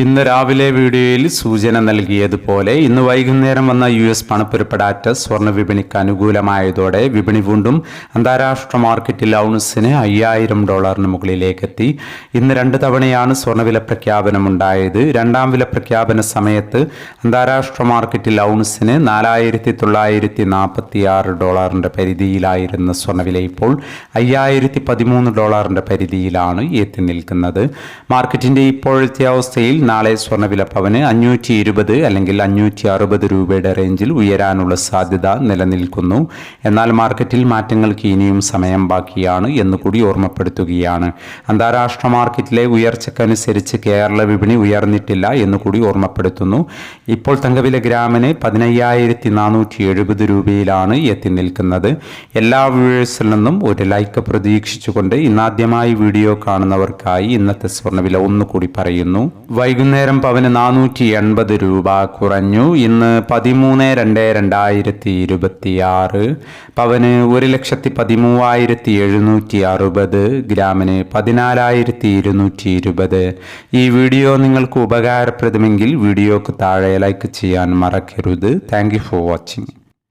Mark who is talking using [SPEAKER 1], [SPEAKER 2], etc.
[SPEAKER 1] ഇന്ന് രാവിലെ വീഡിയോയിൽ സൂചന നൽകിയതുപോലെ ഇന്ന് വൈകുന്നേരം വന്ന യു എസ് പണപ്പുരപ്പടാറ്റ സ്വർണ വിപണിക്ക് അനുകൂലമായതോടെ വിപണി വീണ്ടും അന്താരാഷ്ട്ര മാർക്കറ്റിൽ ഔൺസിന് അയ്യായിരം ഡോളറിന് മുകളിലേക്കെത്തി. ഇന്ന് രണ്ട് തവണയാണ് സ്വർണവില പ്രഖ്യാപനമുണ്ടായത് രണ്ടാം വില പ്രഖ്യാപന സമയത്ത് അന്താരാഷ്ട്ര മാർക്കറ്റിൽ ഔൺസിന് നാലായിരത്തി തൊള്ളായിരത്തി നാൽപ്പത്തി ആറ് ഡോളറിന്റെ പരിധിയിലായിരുന്ന സ്വർണവില ഇപ്പോൾ അയ്യായിരത്തി പതിമൂന്ന് ഡോളറിന്റെ പരിധിയിലാണ് എത്തി നിൽക്കുന്നത്. മാർക്കറ്റിന്റെ ഇപ്പോഴത്തെ അവസ്ഥയിൽ നാളെ സ്വർണവില പവന് അഞ്ഞൂറ്റി ഇരുപത് അല്ലെങ്കിൽ അഞ്ഞൂറ്റി അറുപത് രൂപയുടെ റേഞ്ചിൽ ഉയരാനുള്ള സാധ്യത നിലനിൽക്കുന്നു. എന്നാൽ മാർക്കറ്റിൽ മാറ്റങ്ങൾക്ക് ഇനിയും സമയം ബാക്കിയാണ് എന്ന് കൂടി ഓർമ്മപ്പെടുത്തുകയാണ്. അന്താരാഷ്ട്ര മാർക്കറ്റിലെ ഉയർച്ചക്കനുസരിച്ച് കേരള വിപണി ഉയർന്നിട്ടില്ല എന്ന് കൂടി ഓർമ്മപ്പെടുത്തുന്നു. ഇപ്പോൾ തങ്കവില ഗ്രാമിന് പതിനയ്യായിരത്തി നാനൂറ്റി എഴുപത് രൂപയിലാണ് എത്തി നിൽക്കുന്നത്. എല്ലാ വ്യൂവേഴ്സിൽ നിന്നും ഒരു ലൈക്ക് പ്രതീക്ഷിച്ചുകൊണ്ട് ഇന്നാദ്യമായി വീഡിയോ കാണുന്നവർക്കായി ഇന്നത്തെ സ്വർണവില ഒന്നുകൂടി പറയുന്നു. വൈകുന്നേരം പവന് നാനൂറ്റി എൺപത് രൂപ കുറഞ്ഞു. ഇന്ന് പതിമൂന്ന് രണ്ട് രണ്ടായിരത്തി ഇരുപത്തി ആറ് പവന് ഒരു ലക്ഷത്തി പതിമൂവായിരത്തി എഴുന്നൂറ്റി അറുപത് ഗ്രാമിന് പതിനാലായിരത്തി ഇരുന്നൂറ്റി ഇരുപത് ഈ വീഡിയോ നിങ്ങൾക്ക് ഉപകാരപ്രദമെങ്കിൽ വീഡിയോക്ക് താഴെ ലൈക്ക് ചെയ്യാൻ മറക്കരുത്. Thank for watching